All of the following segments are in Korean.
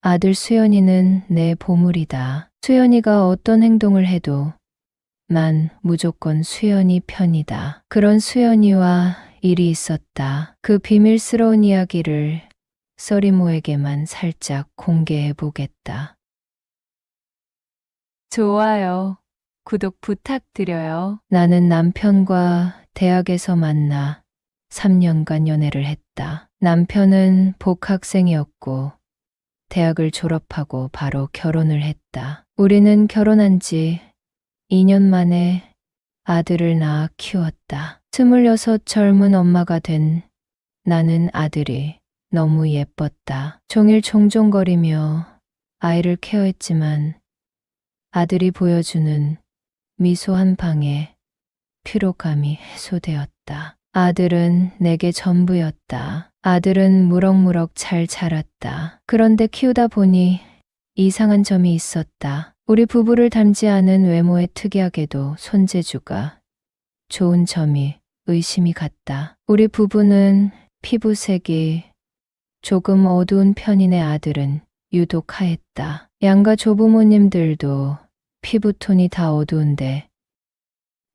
아들 수연이는 내 보물이다. 수연이가 어떤 행동을 해도 난 무조건 수연이 편이다. 그런 수연이와 일이 있었다. 그 비밀스러운 이야기를 써리모에게만 살짝 공개해 보겠다. 좋아요. 구독 부탁드려요. 나는 남편과 대학에서 만나 3년간 연애를 했다. 남편은 복학생이었고 대학을 졸업하고 바로 결혼을 했다. 우리는 결혼한 지 2년 만에 아들을 낳아 키웠다. 26 젊은 엄마가 된 나는 아들이 너무 예뻤다. 종일 종종거리며 아이를 케어했지만 아들이 보여주는 미소 한 방에 피로감이 해소되었다. 아들은 내게 전부였다. 아들은 무럭무럭 잘 자랐다. 그런데 키우다 보니 이상한 점이 있었다. 우리 부부를 닮지 않은 외모에 특이하게도 손재주가 좋은 점이 의심이 갔다. 우리 부부는 피부색이 조금 어두운 편인의 아들은 유독 하했다. 양가 조부모님들도 피부톤이 다 어두운데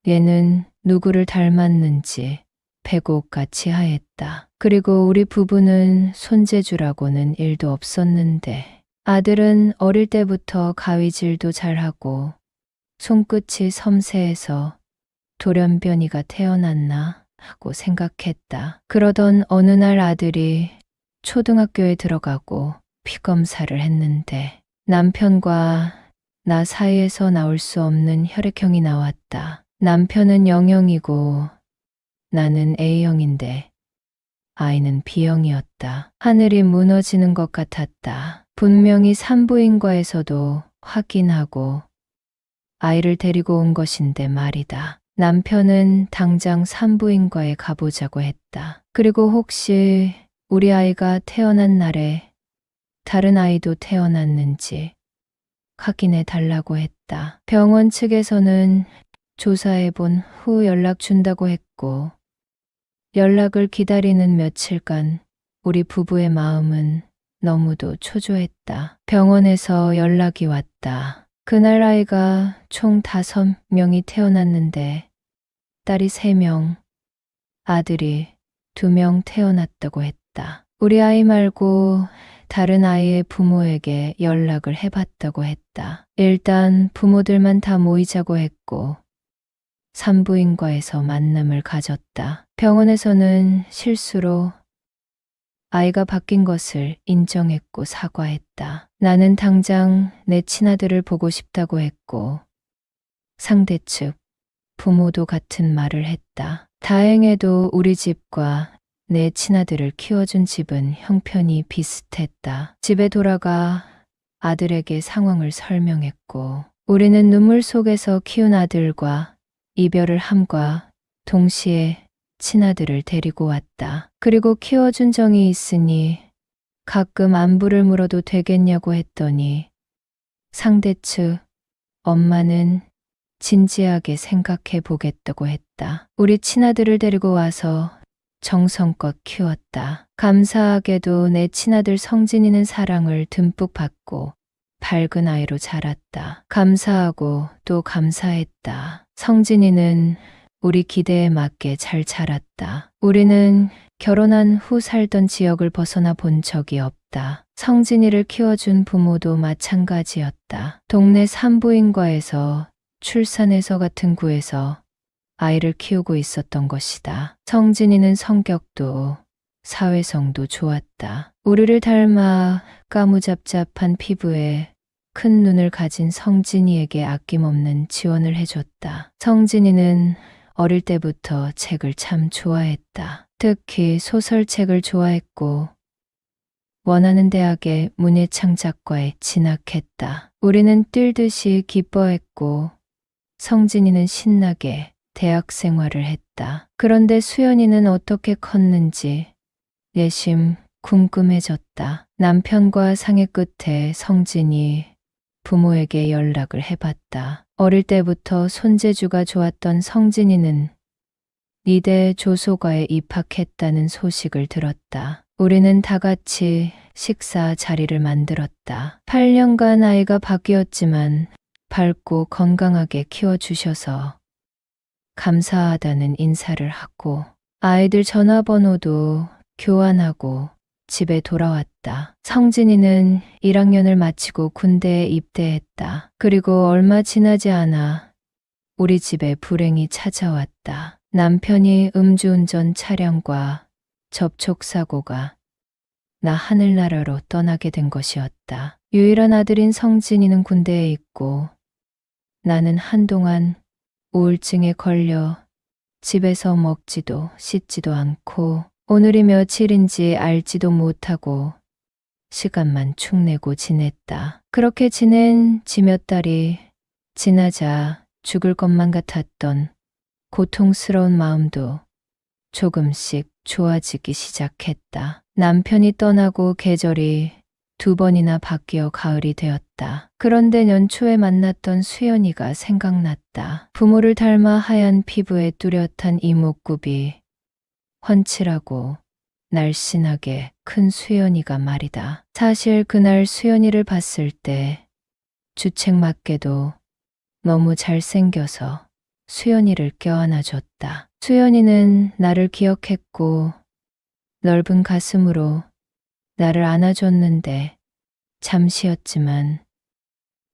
얘는 누구를 닮았는지 배곡같이 하였다. 그리고 우리 부부는 손재주라고는 일도 없었는데 아들은 어릴 때부터 가위질도 잘하고 손끝이 섬세해서 돌연변이가 태어났나 하고 생각했다. 그러던 어느 날 아들이 초등학교에 들어가고 피검사를 했는데 남편과 나 사이에서 나올 수 없는 혈액형이 나왔다. 남편은 영형이고 나는 A형인데 아이는 B형이었다. 하늘이 무너지는 것 같았다. 분명히 산부인과에서도 확인하고 아이를 데리고 온 것인데 말이다. 남편은 당장 산부인과에 가보자고 했다. 그리고 혹시 우리 아이가 태어난 날에 다른 아이도 태어났는지 확인해 달라고 했다. 병원 측에서는 조사해 본 후 연락 준다고 했고, 연락을 기다리는 며칠간 우리 부부의 마음은 너무도 초조했다. 병원에서 연락이 왔다. 그날 아이가 총 다섯 명이 태어났는데, 딸이 세 명, 아들이 두 명 태어났다고 했다. 우리 아이 말고 다른 아이의 부모에게 연락을 해봤다고 했다. 일단 부모들만 다 모이자고 했고, 산부인과에서 만남을 가졌다. 병원에서는 실수로 아이가 바뀐 것을 인정했고 사과했다. 나는 당장 내 친아들을 보고 싶다고 했고, 상대 측 부모도 같은 말을 했다. 다행히도 우리 집과 내 친아들을 키워준 집은 형편이 비슷했다. 집에 돌아가 아들에게 상황을 설명했고, 우리는 눈물 속에서 키운 아들과 이별을 함과 동시에 친아들을 데리고 왔다. 그리고 키워준 정이 있으니 가끔 안부를 물어도 되겠냐고 했더니 상대 측 엄마는 진지하게 생각해 보겠다고 했다. 우리 친아들을 데리고 와서 정성껏 키웠다. 감사하게도 내 친아들 성진이는 사랑을 듬뿍 받고 밝은 아이로 자랐다. 감사하고 또 감사했다. 성진이는 우리 기대에 맞게 잘 자랐다. 우리는 결혼한 후 살던 지역을 벗어나 본 적이 없다. 성진이를 키워준 부모도 마찬가지였다. 동네 산부인과에서 출산해서 같은 구에서 아이를 키우고 있었던 것이다. 성진이는 성격도 사회성도 좋았다. 우리를 닮아 까무잡잡한 피부에 큰 눈을 가진 성진이에게 아낌없는 지원을 해줬다. 성진이는 어릴 때부터 책을 참 좋아했다. 특히 소설책을 좋아했고, 원하는 대학의 문예창작과에 진학했다. 우리는 뛸 듯이 기뻐했고, 성진이는 신나게 대학 생활을 했다. 그런데 수연이는 어떻게 컸는지 내심 궁금해졌다. 남편과 상의 끝에 성진이 부모에게 연락을 해봤다. 어릴 때부터 손재주가 좋았던 성진이는 이대 조소과에 입학했다는 소식을 들었다. 우리는 다 같이 식사 자리를 만들었다. 8년간 아이가 바뀌었지만 밝고 건강하게 키워주셔서 감사하다는 인사를 하고 아이들 전화번호도 교환하고 집에 돌아왔다. 성진이는 1학년을 마치고 군대에 입대했다. 그리고 얼마 지나지 않아 우리 집에 불행이 찾아왔다. 남편이 음주운전 차량과 접촉사고가 나 하늘나라로 떠나게 된 것이었다. 유일한 아들인 성진이는 군대에 있고 나는 한동안 우울증에 걸려 집에서 먹지도 씻지도 않고 오늘이 며칠인지 알지도 못하고 시간만 축내고 지냈다. 그렇게 지낸 지몇 달이 지나자 죽을 것만 같았던 고통스러운 마음도 조금씩 좋아지기 시작했다. 남편이 떠나고 계절이 두 번이나 바뀌어 가을이 되었다. 그런데 연초에 만났던 수연이가 생각났다. 부모를 닮아 하얀 피부에 뚜렷한 이목구비, 훤칠하고 날씬하게 큰 수연이가 말이다. 사실 그날 수연이를 봤을 때 주책맞게도 너무 잘생겨서 수연이를 껴안아줬다. 수연이는 나를 기억했고 넓은 가슴으로 나를 안아줬는데 잠시였지만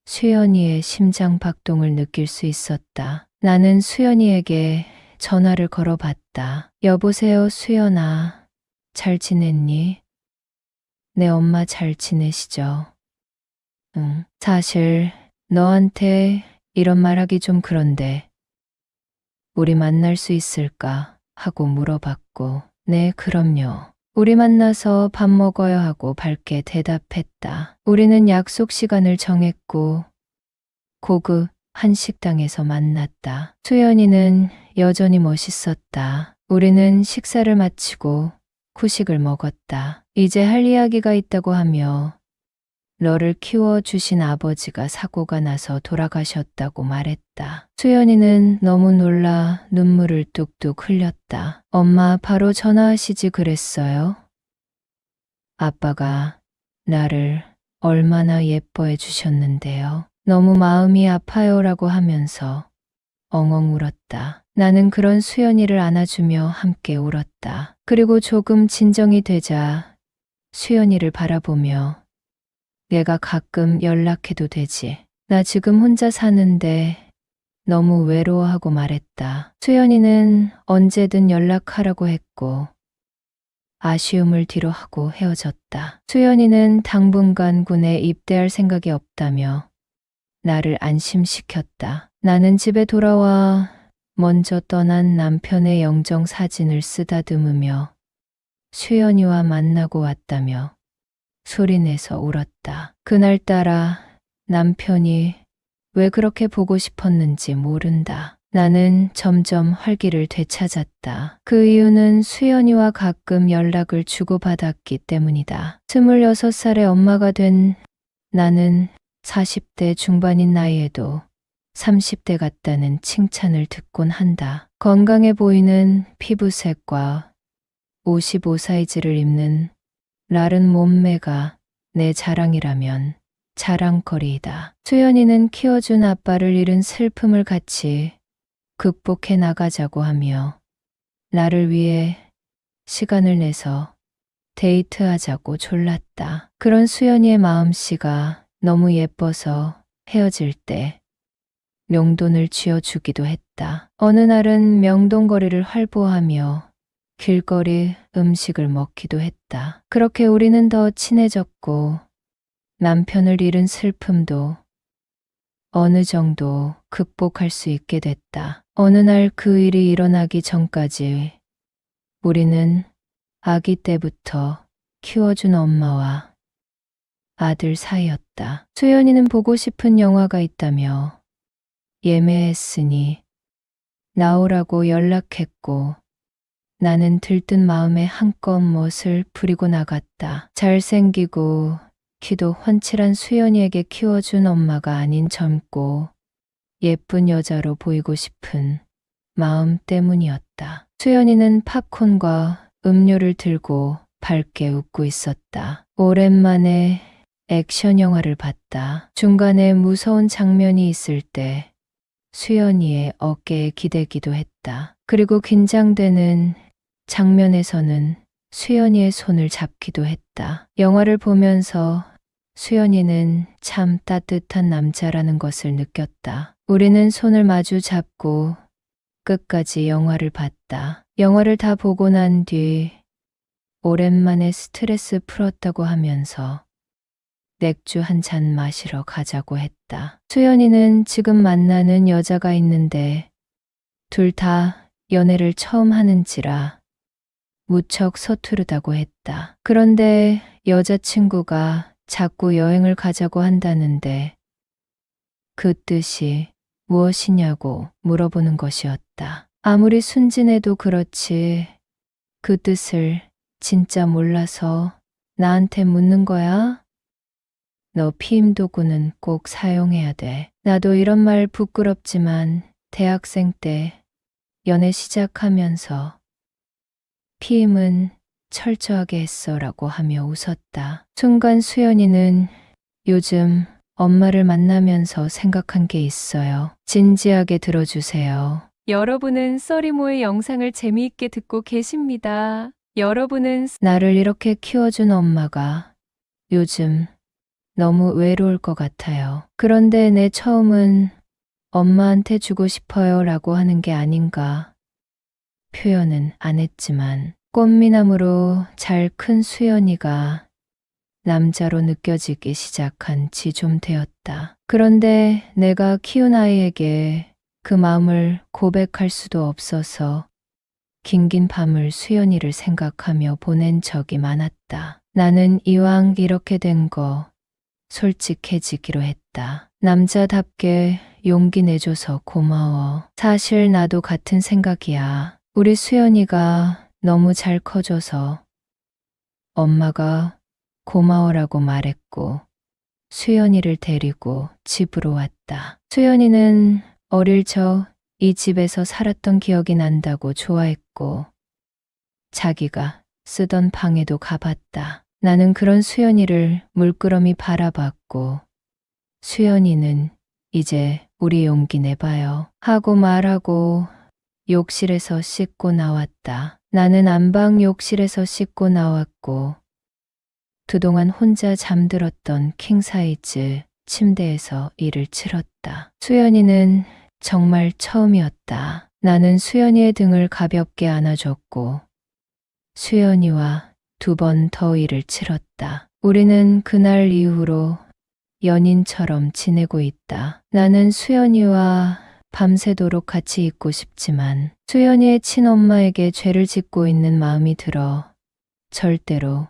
수연이의 심장 박동을 느낄 수 있었다. 나는 수연이에게 전화를 걸어봤 다. 여보세요, 수연아. 잘 지냈니? 내 엄마 잘 지내시죠? 응. 사실 너한테 이런 말 하기 좀 그런데 우리 만날 수 있을까 하고 물어봤고 네, 그럼요. 우리 만나서 밥 먹어야 하고 밝게 대답했다. 우리는 약속 시간을 정했고 고급 한식당에서 만났다. 수연이는 여전히 멋있었다. 우리는 식사를 마치고 후식을 먹었다. 이제 할 이야기가 있다고 하며 너를 키워주신 아버지가 사고가 나서 돌아가셨다고 말했다. 수연이는 너무 놀라 눈물을 뚝뚝 흘렸다. 엄마 바로 전화하시지 그랬어요? 아빠가 나를 얼마나 예뻐해 주셨는데요. 너무 마음이 아파요라고 하면서 엉엉 울었다. 나는 그런 수연이를 안아주며 함께 울었다. 그리고 조금 진정이 되자 수연이를 바라보며 내가 가끔 연락해도 되지. 나 지금 혼자 사는데 너무 외로워하고 말했다. 수연이는 언제든 연락하라고 했고 아쉬움을 뒤로 하고 헤어졌다. 수연이는 당분간 군에 입대할 생각이 없다며 나를 안심시켰다. 나는 집에 돌아와 먼저 떠난 남편의 영정 사진을 쓰다듬으며 수연이와 만나고 왔다며 소리내서 울었다. 그날따라 남편이 왜 그렇게 보고 싶었는지 모른다. 나는 점점 활기를 되찾았다. 그 이유는 수연이와 가끔 연락을 주고받았기 때문이다. 26살의 엄마가 된 나는 40대 중반인 나이에도 30대 같다는 칭찬을 듣곤 한다. 건강해 보이는 피부색과 55 사이즈를 입는 라른 몸매가 내 자랑이라면 자랑거리이다. 수연이는 키워준 아빠를 잃은 슬픔을 같이 극복해 나가자고 하며 나를 위해 시간을 내서 데이트하자고 졸랐다. 그런 수연이의 마음씨가 너무 예뻐서 헤어질 때 용돈을 쥐어주기도 했다. 어느 날은 명동거리를 활보하며 길거리 음식을 먹기도 했다. 그렇게 우리는 더 친해졌고 남편을 잃은 슬픔도 어느 정도 극복할 수 있게 됐다. 어느 날 그 일이 일어나기 전까지 우리는 아기 때부터 키워준 엄마와 아들 사이였다. 수연이는 보고 싶은 영화가 있다며 예매했으니 나오라고 연락했고 나는 들뜬 마음에 한껏 멋을 부리고 나갔다. 잘생기고 키도 훤칠한 수연이에게 키워준 엄마가 아닌 젊고 예쁜 여자로 보이고 싶은 마음 때문이었다. 수연이는 팝콘과 음료를 들고 밝게 웃고 있었다. 오랜만에 액션 영화를 봤다. 중간에 무서운 장면이 있을 때 수연이의 어깨에 기대기도 했다. 그리고 긴장되는 장면에서는 수연이의 손을 잡기도 했다. 영화를 보면서 수연이는 참 따뜻한 남자라는 것을 느꼈다. 우리는 손을 마주 잡고 끝까지 영화를 봤다. 영화를 다 보고 난 뒤 오랜만에 스트레스 풀었다고 하면서 맥주 한 잔 마시러 가자고 했다. 수연이는 지금 만나는 여자가 있는데 둘 다 연애를 처음 하는지라 무척 서투르다고 했다. 그런데 여자친구가 자꾸 여행을 가자고 한다는데 그 뜻이 무엇이냐고 물어보는 것이었다. 아무리 순진해도 그렇지 그 뜻을 진짜 몰라서 나한테 묻는 거야? 너 피임 도구는 꼭 사용해야 돼. 나도 이런 말 부끄럽지만 대학생 때 연애 시작하면서 피임은 철저하게 했어라고 하며 웃었다. 순간 수연이는 요즘 엄마를 만나면서 생각한 게 있어요. 진지하게 들어주세요. 여러분은 써리모의 영상을 재미있게 듣고 계십니다. 여러분은 나를 이렇게 키워준 엄마가 요즘 너무 외로울 것 같아요. 그런데 내 처음은 엄마한테 주고 싶어요 라고 하는 게 아닌가. 표현은 안 했지만 꽃미남으로 잘 큰 수연이가 남자로 느껴지기 시작한 지 좀 되었다. 그런데 내가 키운 아이에게 그 마음을 고백할 수도 없어서 긴긴 밤을 수연이를 생각하며 보낸 적이 많았다. 나는 이왕 이렇게 된 거 솔직해지기로 했다. 남자답게 용기 내줘서 고마워. 사실 나도 같은 생각이야. 우리 수연이가 너무 잘 커져서 엄마가 고마워라고 말했고 수연이를 데리고 집으로 왔다. 수연이는 어릴 적 이 집에서 살았던 기억이 난다고 좋아했고 자기가 쓰던 방에도 가봤다. 나는 그런 수연이를 물끄러미 바라봤고 수연이는 이제 우리 용기 내봐요 하고 말하고 욕실에서 씻고 나왔다. 나는 안방 욕실에서 씻고 나왔고 그동안 혼자 잠들었던 킹사이즈 침대에서 일을 치렀다. 수연이는 정말 처음이었다. 나는 수연이의 등을 가볍게 안아줬고 수연이와 두 번더 일을 치렀다. 우리는 그날 이후로 연인처럼 지내고 있다. 나는 수연이와 밤새도록 같이 있고 싶지만 수연이의 친엄마에게 죄를 짓고 있는 마음이 들어 절대로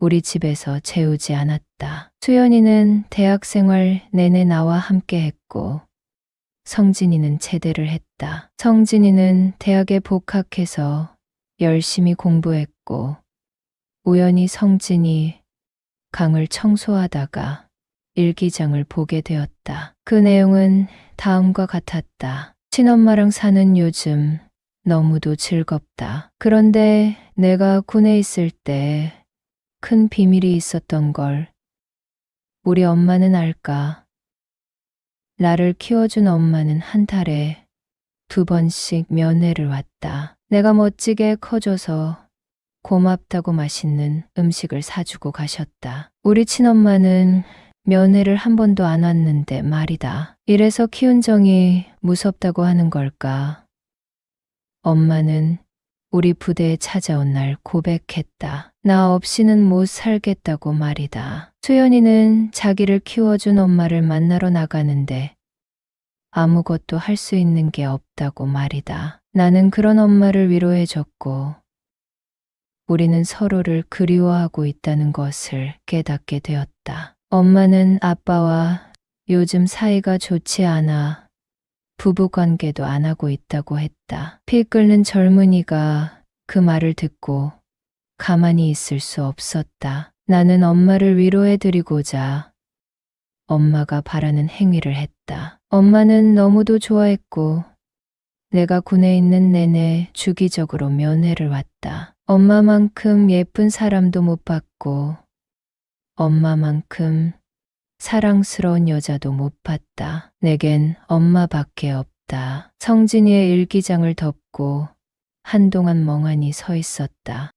우리 집에서 재우지 않았다. 수연이는 대학 생활 내내 나와 함께 했고 성진이는 제대를 했다. 성진이는 대학에 복학해서 열심히 공부했고 우연히 성진이 강을 청소하다가 일기장을 보게 되었다. 그 내용은 다음과 같았다. 친엄마랑 사는 요즘 너무도 즐겁다. 그런데 내가 군에 있을 때 큰 비밀이 있었던 걸 우리 엄마는 알까? 나를 키워준 엄마는 한 달에 두 번씩 면회를 왔다. 내가 멋지게 커져서 고맙다고 맛있는 음식을 사주고 가셨다. 우리 친엄마는 면회를 한 번도 안 왔는데 말이다. 이래서 키운 정이 무섭다고 하는 걸까? 엄마는 우리 부대에 찾아온 날 고백했다. 나 없이는 못 살겠다고 말이다. 수연이는 자기를 키워준 엄마를 만나러 나가는데 아무것도 할 수 있는 게 없다고 말이다. 나는 그런 엄마를 위로해줬고 우리는 서로를 그리워하고 있다는 것을 깨닫게 되었다. 엄마는 아빠와 요즘 사이가 좋지 않아 부부 관계도 안 하고 있다고 했다. 피 끓는 젊은이가 그 말을 듣고 가만히 있을 수 없었다. 나는 엄마를 위로해드리고자 엄마가 바라는 행위를 했다. 엄마는 너무도 좋아했고 내가 군에 있는 내내 주기적으로 면회를 왔다. 엄마만큼 예쁜 사람도 못 봤고, 엄마만큼 사랑스러운 여자도 못 봤다. 내겐 엄마밖에 없다. 성진이의 일기장을 덮고 한동안 멍하니 서 있었다.